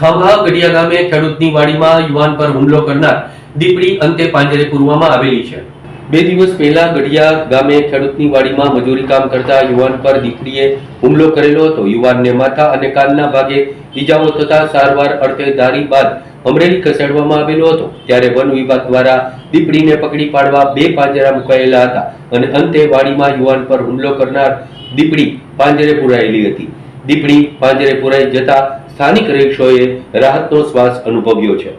ખાંભા ગઢિયા ગામે ખેડૂતની વાડીમાં યુવાન પર હુમલો કરનાર દીપડી અંતે પાંજરે પૂરવામાં આવેલી છે. બે દિવસ પહેલા ગઢિયા ગામે ખેડૂતની વાડીમાં મજૂરી કામ કરતા યુવાન પર દીપડીએ હુમલો કરેલો હતો. યુવાનને માથા અને કાનના ભાગે ઈજાઓ થતા સારવાર અર્થે ધારી બાદ અમરેલી ખસેડવામાં આવેલો હતો. ત્યારે વન વિભાગ દ્વારા દીપડીને પકડી પાડવા બે પાંજરા મુકાયેલા હતા અને અંતે વાડીમાં યુવાન પર હુમલો કરનાર દીપડી પાંજરે પુરાયેલી હતી. દીપડી પાંજરે પુરાઈ જતા સ્થાનિક રહીશોએ રાહતનો શ્વાસ અનુભવ્યો છે.